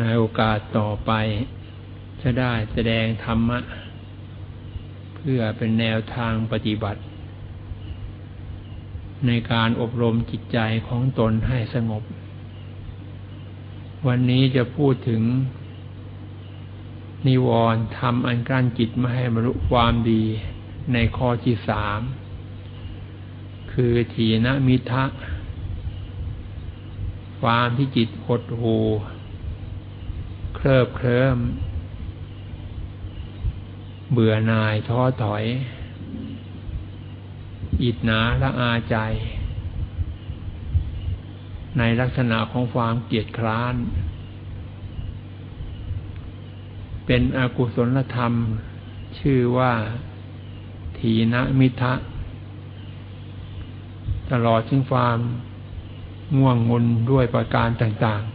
ในโอกาสต่อไป จะได้แสดงธรรมะ เพื่อเป็นแนวทางปฏิบัติ ในการอบรมจิตใจของตนให้สงบ วันนี้จะพูดถึง นิวรณ์ทำอันกลั้นจิตไม่ให้บรรลุความดีในข้อที่สาม คือถีนมิทะความที่จิตหดหู เคลิบเคลิ้มเบื่อหน่ายท้อถอย อิดหนาละอาใจ ในลักษณะของความเกียดคร้าน เป็นอกุศลธรรม ชื่อว่าถีนมิทะ ตลอดถึงความง่วงงุนด้วยประการต่าง ๆ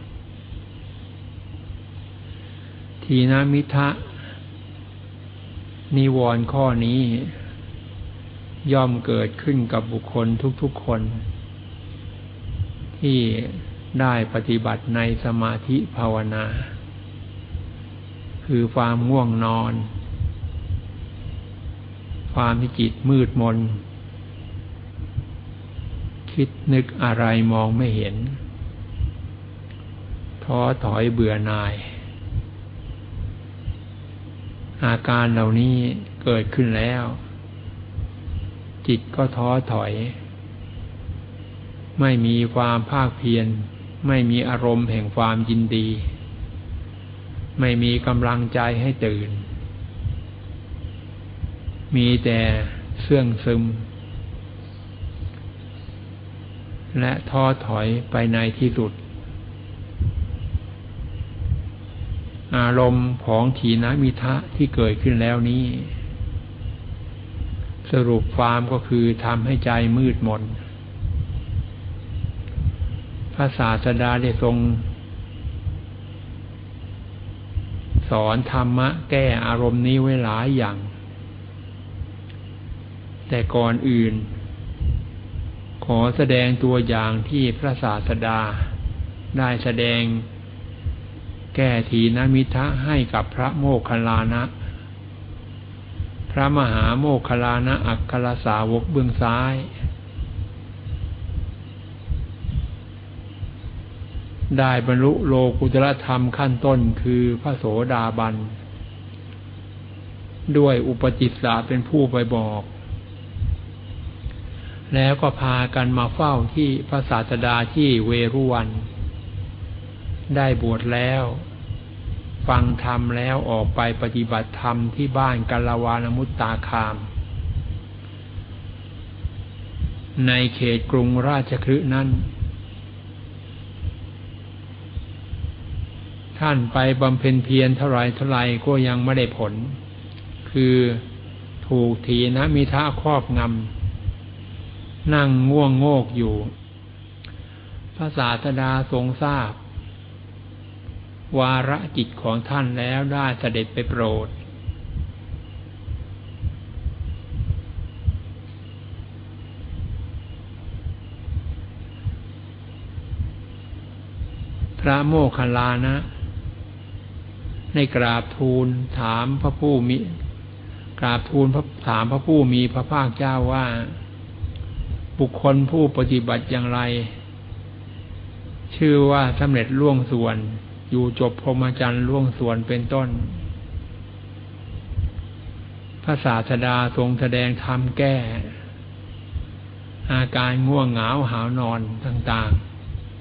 ทีนมิทะ นิวรณ์ข้อนี้ ย่อมเกิดขึ้นกับบุคคลทุกๆคน ที่ได้ปฏิบัติในสมาธิภาวนา คือความง่วงนอน ความที่จิตมืดมน คิดนึกอะไรมองไม่เห็นท้อถอยเบื่อหน่าย อาการเหล่านี้เกิดขึ้นแล้ว จิตก็ท้อถอย ไม่มีความภาคเพียร ไม่มีอารมณ์แห่งความยินดี ไม่มีกำลังใจให้ตื่น มีแต่เสื่องซึม และท้อถอยไปในที่สุด อารมณ์ของถีนมิทะที่เกิดขึ้นแล้วนี้ สรุปความก็คือทำให้ใจมืดมนพระศาสดาได้ทรง สอนธรรมะแก้อารมณ์นี้ไว้หลายอย่าง แต่ก่อนอื่น ขอแสดงตัวอย่างที่พระศาสดาได้แสดง ก้ทีนมิทะให้กับพระโมคคัลลานะ พระมหาโมคคัลลานะอักขลสาวกเบื้องซ้าย ได้บรรลุโลกุตรธรรมขั้นต้นคือพระโสดาบัน ด้วยอุปจิตสาเป็นผู้ไปบอก แล้วก็พากันมาเฝ้าที่พระศาสดาที่เวรุวันได้บวชแล้ว ฟังธรรมแล้วออกไปปฏิบัติธรรมที่บ้านกัลวานมุตตาคาม ในเขตกรุงราชคฤห์นั้น ท่านไปบำเพ็ญเพียรเท่าไรเท่าไรก็ยังไม่ได้ผล คือถูกทีนะมีท่าครอบงำนั่งง่วงโงกอยู่ พระศาสดาทรงทราบ วาระจิตของท่านแล้วได้เสด็จไปโปรด พระโมคคัลลานะในกราบทูลถามพระผู้มี กราบทูลพระถามพระผู้มีพระภาคเจ้าว่า บุคคลผู้ปฏิบัติอย่างไร ชื่อว่าสำเร็จล่วงส่วน อยู่จบพรหมจรรย์ล่วงส่วนเป็นต้น พระศาสดาทรงแสดงธรรมแก้ อาการง่วงเหงาหาวนอนต่าง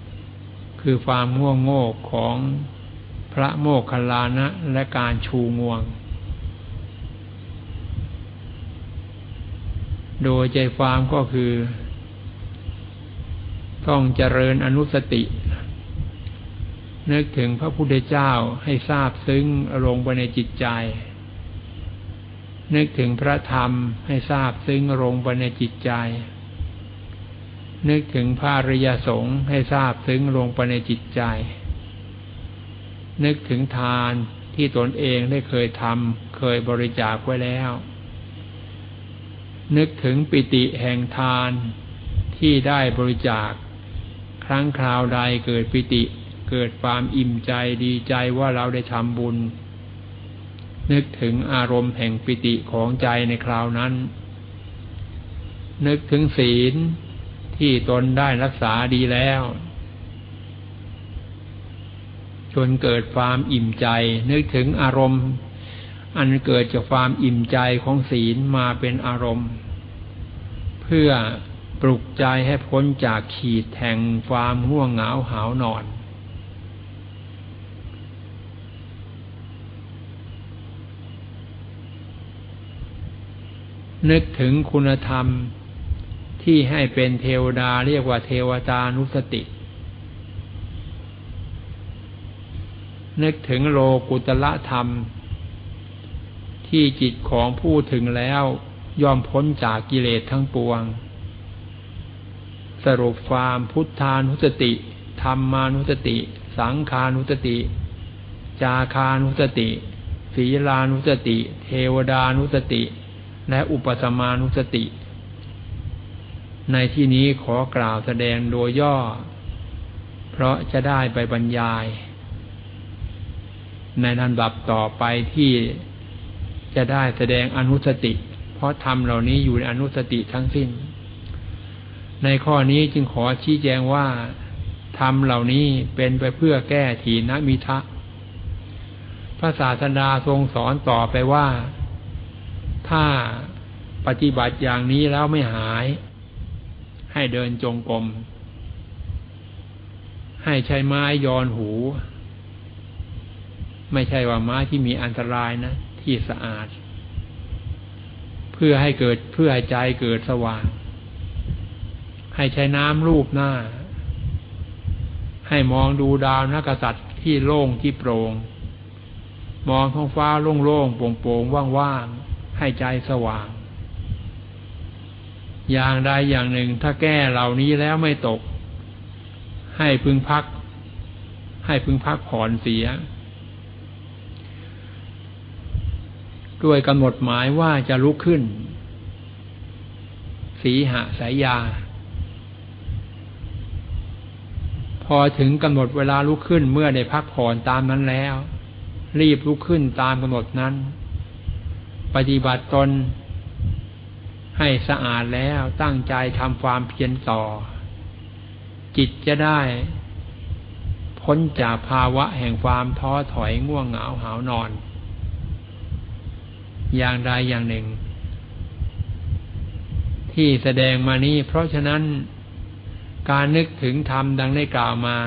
ๆ คือความง่วงโง่ของพระโมคคัลลานะและการชูงวง โดยใจความก็คือ ต้องเจริญอนุสติ นึกถึงพระพุทธเจ้าให้ทราบซึ้งลงไปในจิตใจ นึกถึงพระธรรมให้ทราบซึ้งลงไปในจิตใจ นึกถึงพระริยสงฆ์ให้ทราบซึ้งลงไปในจิตใจ นึกถึงทานที่ตนเองได้เคยทำเคยบริจาคไว้แล้ว นึกถึงปิติแห่งทานที่ได้บริจาค ครั้งคราวใดเกิดปิติ เกิดความอิ่มใจดีใจว่าเราได้ทำบุญ นึกถึงอารมณ์แห่งปิติของใจในคราวนั้น นึกถึงศีลที่ตนได้รักษาดีแล้ว จนเกิดความอิ่มใจ นึกถึงอารมณ์ อันเกิดจากความอิ่มใจของศีลมาเป็นอารมณ์ เพื่อปลุกใจให้พ้นจากขีดแห่งความห่วงเหงาหาวนอน นึกถึงคุณธรรมที่ให้เป็นเทวดาเรียกว่าเทวตานุสติ นึกถึงโลกุตละธรรม ที่จิตของผู้ถึงแล้วยอมพ้นจากกิเลสทั้งปวง สรุปความพุทธานุสติธรรมานุสติ สังขานุสติ จาคานุสติ ศีลานุสติ เทวดานุสติ และอุปสมานุสติ ในที่นี้ขอกล่าวแสดงโดยย่อ เพราะจะได้ไปบรรยาย ในนันดับต่อไปที่จะได้แสดงอนุสติ เพราะธรรมเหล่านี้อยู่ในอนุสติทั้งสิ้น ในข้อนี้จึงขอชี้แจงว่าธรรมเหล่านี้เป็นไปเพื่อแก้ถีนมิทะพระศาสดาทรงสอนต่อไปว่า ถ้าปฏิบัติอย่างนี้แล้วไม่หาย ให้เดินจงกรมให้ใช้ไม้ยอนหู ไม่ใช่ว่าไม้ที่มีอันตรายนะ ที่สะอาด เพื่อให้เกิดเพื่อให้ใจเกิดสว่าง ให้ใช้น้ำรูปหน้า ให้มองดูดาวนักษัตริย์ที่โล่งที่โปรง่งมองท้องฟ้าโล่งๆโปร่งๆว่างๆ ให้ใจสว่าง อย่างใดอย่างหนึ่งถ้าแก้เหล่านี้แล้วไม่ตก ให้พึงพัก ให้พึงพักผ่อนเสีย ด้วยกำหนดหมายว่าจะลุกขึ้น สีหะสายยา พอถึงกำหนดเวลาลุกขึ้นเมื่อได้พักผ่อนตามนั้นแล้ว รีบลุกขึ้นตามกำหนดนั้น ปฏิบัติตนให้สะอาดแล้วตั้งใจทำความเพียรต่อ จิตจะได้ พ้นจากภาวะแห่งความท้อถอยง่วงเหงาหานอน อย่างใดอย่างหนึ่ง ที่แสดงมานี้ เพราะฉะนั้นการนึกถึงธรรมดังได้กล่าวมา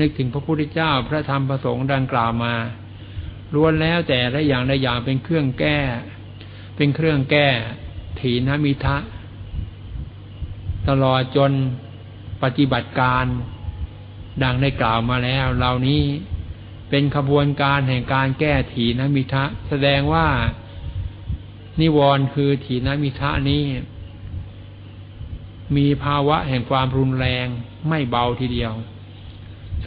นึกถึงพระพุทธเจ้าพระธรรมประสงค์ดังกล่าวมาล้วนแล้วแต่ละอย่างละอย่างเป็นเครื่องแก้ เป็นเครื่องแก้ถีนมิทะ ตลอดจนปฏิบัติการ ดังได้กล่าวมาแล้ว เหล่านี้เป็นขบวนการแห่งการแก้ถีนมิทะ แสดงว่านิวรณ์คือถีนมิทะนี้ มีภาวะแห่งความรุนแรงไม่เบาทีเดียว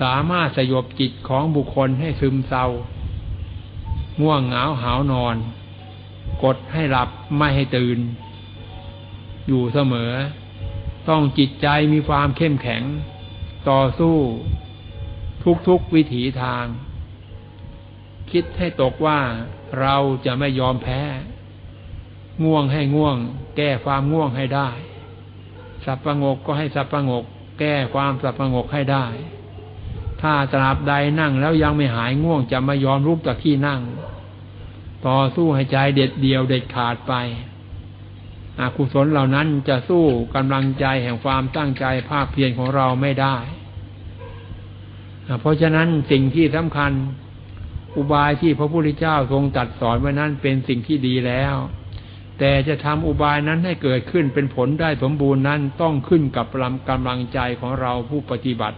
สามารถสยบจิตของบุคคลให้ซึมเศร้าง่วงเหงาหาวนอน กดให้หลับไม่ให้ตื่น อยู่เสมอ ต้องจิตใจมีความเข้มแข็ง ต่อสู้ ทุกๆวิถีทาง คิดให้ตกว่าเราจะไม่ยอมแพ้ ง่วงให้ง่วง แก้ความง่วงให้ได้ สับประงกก็ให้สับประงก แก้ความสับประงกให้ได้ ถ้าตราบใดนั่งแล้วยังไม่หายง่วงจะไม่ยอมรุกจากที่นั่ง ต่อสู้ให้ใจเด็ดเดียวเด็ดขาดไปอกุศลเหล่านั้นจะสู้กำลังใจแห่งความตั้งใจภาคเพียรของเราไม่ได้ เพราะฉะนั้นสิ่งที่สำคัญ อุบายที่พระพุทธเจ้าทรงตัดสอนไว้นั้นเป็นสิ่งที่ดีแล้ว แต่จะทำอุบายนั้นให้เกิดขึ้นเป็นผลได้สมบูรณ์นั้นต้องขึ้นกับกำลังใจของเราผู้ปฏิบัติ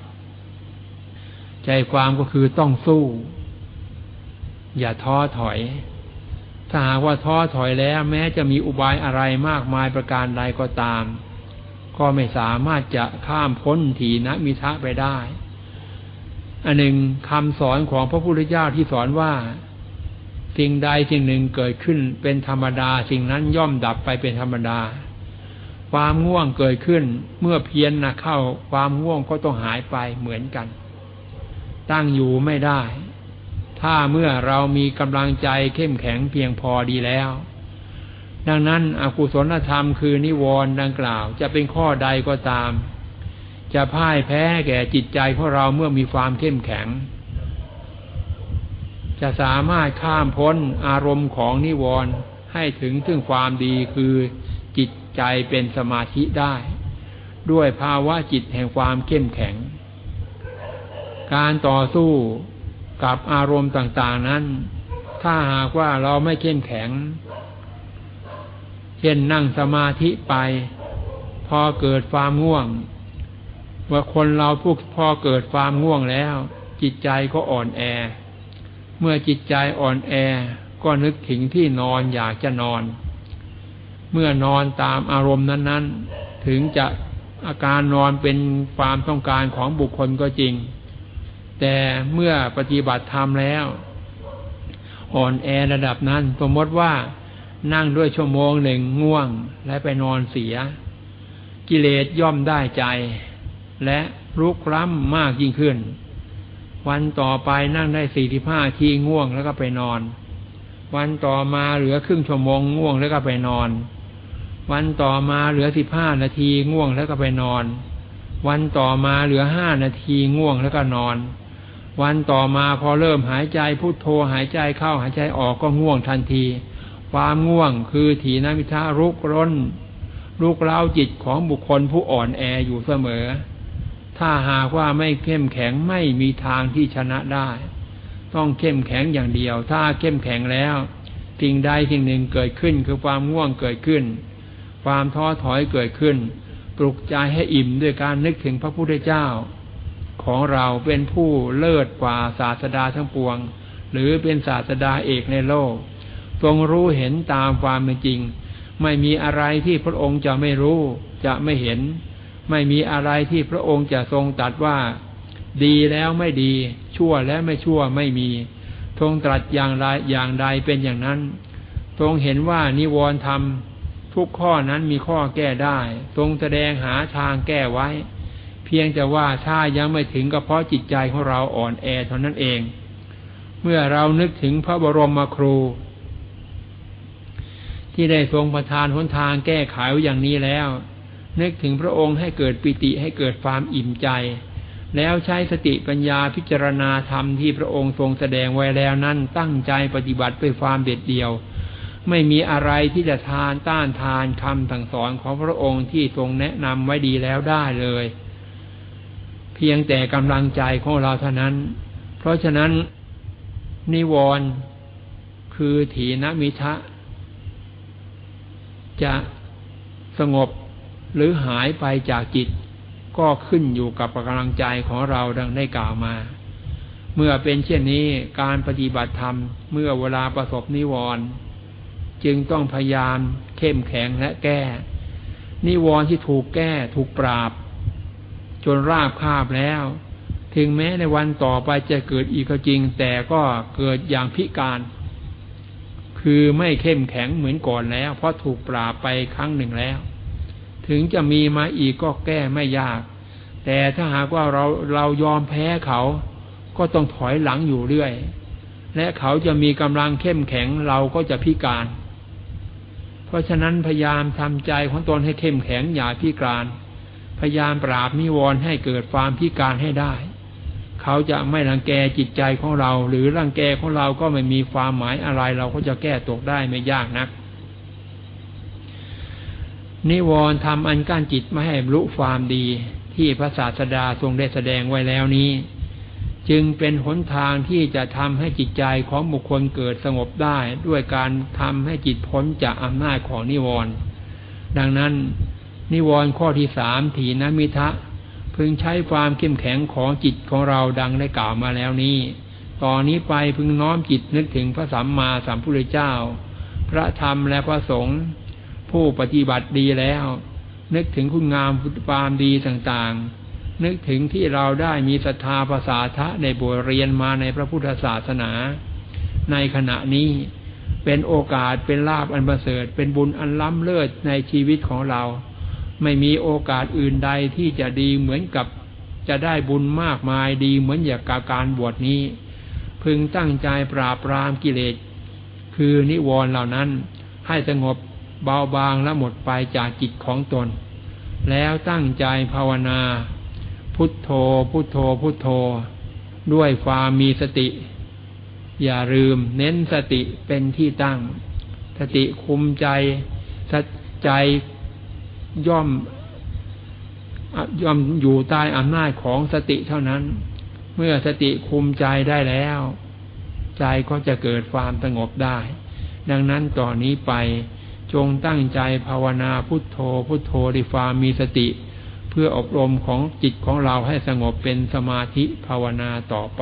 ใจความก็คือต้องสู้ อย่าท้อถอย ถ้าหากว่าท้อถอยแล้ว แม้จะมีอุบายอะไรมากมายประการใดก็ตาม ก็ไม่สามารถจะข้ามพ้นถีนะมิทะไปได้ อันหนึ่งคำสอนของพระพุทธเจ้าที่สอนว่า สิ่งใดสิ่งหนึ่งเกิดขึ้นเป็นธรรมดา สิ่งนั้นย่อมดับไปเป็นธรรมดา ความง่วงเกิดขึ้นเมื่อเพียนนะเข้า ความง่วงก็ต้องหายไปเหมือนกัน ตั้งอยู่ไม่ได้ ถ้าเมื่อเรามีกำลังใจเข้มแข็งเพียงพอดีแล้ว ดังนั้นอกุศลธรรมคือนิวรณ์ดังกล่าว จะเป็นข้อใดก็ตาม จะพ่ายแพ้แก่จิตใจของเราเมื่อมีความเข้มแข็ง จะสามารถข้ามพ้นอารมณ์ของนิวรณ์ให้ถึงถึงความดีคือจิตใจเป็นสมาธิได้ ด้วยภาวะจิตแห่งความเข้มแข็ง การต่อสู้ กับอารมณ์ต่าง ๆ นั้น ถ้าหากว่าเราไม่เข้มแข็ง เช่นนั่งสมาธิไป พอเกิดความง่วง ว่าคนเราพวกพอเกิดความง่วงแล้ว จิตใจก็อ่อนแอ เมื่อจิตใจอ่อนแอก็นึกถึงที่นอนอยากจะนอน เมื่อนอนตามอารมณ์นั้น ๆ ถึงจะอาการนอนเป็นความต้องการของบุคคลก็จริง แต่เมื่อปฏิบัติธรรมแล้ว อ่อนแอระดับนั้นสมมติว่านั่งด้วยชั่วโมงหนึ่งง่วงและไปนอนเสีย กิเลสย่อมได้ใจ และรุกล้ำมากยิ่งขึ้น วันต่อไปนั่งได้สี่สิบห้าทีง่วงแล้วก็ไปนอน วันต่อมาเหลือครึ่งชั่วโมงง่วงแล้วก็ไปนอน วันต่อมาเหลือสิบห้านาทีง่วงแล้วก็ไปนอน วันต่อมาเหลือห้านาทีง่วงแล้วก็นอน วันต่อมาพอเริ่มหายใจพุโทโธหายใจเข้าหายใจออกก็ง่วงทันที ความง่วงคือถีนมิทารุกร้นลุกเล้าจิตของบุคคลผู้อ่อนแออยู่เสมอ ถ้าหากว่าไม่เข้มแข็งไม่มีทางที่ชนะได้ ต้องเข้มแข็งอย่างเดียว ถ้าเข้มแข็งแล้วสิ่งใดสิ่งหนึ่งเกิดขึ้นคือความง่วงเกิดขึ้น ความท้อถอยเกิดขึ้น ปลุกใจให้อิ่มด้วยการนึกถึงพระพุทธเจ้า ของเราเป็นผู้เลิศกว่าศาสดาทั้งปวง หรือเป็นศาสดาเอกในโลก ทรงรู้เห็นตามความเป็นจริง ไม่มีอะไรที่พระองค์จะไม่รู้จะไม่เห็น ไม่มีอะไรที่พระองค์จะทรงตัดว่า ดีแล้วไม่ดี ชั่วแล้วไม่ชั่วไม่มี ทรงตรัสอย่างไรอย่างใดเป็นอย่างนั้น ทรงเห็นว่านิวรณ์ธรรม ทุกข้อนั้นมีข้อแก้ได้ ทรงแสดงหาทางแก้ไว้ พียงแต่ว่าถ้ายังไม่ถึงก็เพราะจิตใจของเราอ่อนแอเท่านั้นเอง เมื่อเรานึกถึงพระบรมครู ที่ได้ทรงประทานหนทางแก้ไขอย่างนี้แล้ว นึกถึงพระองค์ให้เกิดปิติให้เกิดความอิ่มใจ แล้วใช้สติปัญญาพิจารณาธรรมที่พระองค์ทรงแสดงไว้แล้วนั้นตั้งใจปฏิบัติไปความเด็ดเดี่ยว ไม่มีอะไรที่จะทานต้านทานคำสั่งสอนของพระองค์ที่ทรงแนะนำไว้ดีแล้วได้เลย พียงแต่กำลังใจของเราเท่านั้น เพราะฉะนั้นนิวรณ์คือถีนมิทะ จะสงบหรือหายไปจากจิต ก็ขึ้นอยู่กับกำลังใจของเราดังได้กล่าวมา เมื่อเป็นเช่นนี้การปฏิบัติธรรม เมื่อเวลาประสบนิวรณ์จึงต้องพยายามเข้มแข็งและแก้ นิวรณ์ที่ถูกแก้ถูกปราบ จนราบคาบแล้ว ถึงแม้ในวันต่อไปจะเกิดอีกก็จริง แต่ก็เกิดอย่างพิการ คือไม่เข้มแข็งเหมือนก่อนแล้ว เพราะถูกปราบไปครั้งหนึ่งแล้ว ถึงจะมีมาอีกก็แก้ไม่ยาก แต่ถ้าหากว่าเราเรายอมแพ้เขา ก็ต้องถอยหลังอยู่เรื่อย และเขาจะมีกำลังเข้มแข็งเราก็จะพิการ เพราะฉะนั้นพยายามทำใจของตนให้เข้มแข็งอย่าพิการ พยายามปราบนิวรณ์ให้เกิดความพิการให้ได้ เขาจะไม่รังแกจิตใจของเรา หรือรังแกของเราก็ไม่มีความหมายอะไร เราก็จะแก้ตกได้ไม่ยากนัก นิวรณ์ทำอันกั้นจิตไม่ให้รรลุความดีที่พระศาสดาทรงได้แสดงไว้แล้วนี้ จึงเป็นหนทางที่จะทำให้จิตใจของบุคคลเกิดสงบได้ด้วยการทำให้จิตพ้นจากอำนาจของนิวรณ์ดังนั้น นิวรณ์ข้อที่สามถีนมิทะ พึงใช้ความเข้มแข็งของจิตของเราดังได้กล่าวมาแล้วนี้ตอนนี้ไปพึงน้อมจิตนึกถึงพระสัมมาสัมพุทธเจ้า พระธรรมและพระสงฆ์ผู้ปฏิบัติดีแล้ว นึกถึงคุณงามความดีต่างๆ นึกถึงที่เราได้มีศรัทธาภาษาทะในบทเรียนมาในพระพุทธศาสนา ในขณะนี้เป็นโอกาสเป็นลาบอันประเสริฐ เป็นบุญอันล้ำเลิศในชีวิตของเรา ไม่มีโอกาสอื่นใดที่จะดีเหมือนกับจะได้บุญมากมายดีเหมือนอย่างกาการบวชนี้ พึงตั้งใจปราบปรามกิเลส คือนิวรณ์เหล่านั้นให้สงบเบาบางและหมดไปจากจิตของตน แล้วตั้งใจภาวนา พุทโธพุทโธพุทโธ ด้วยความมีสติ อย่าลืมเน้นสติเป็นที่ตั้ง สติคุมใจใจ ย่อมย่อมอยู่ใต้อำนาจของสติเท่านั้น เมื่อสติคุมใจได้แล้ว ใจก็จะเกิดความสงบได้ ดังนั้นต่อนนี้ไปจงตั้งใจภาวนาพุทโธพุทโธดิฟามีสติ เพื่ออบรมของจิตของเราให้สงบเป็นสมาธิภาวนาต่อไป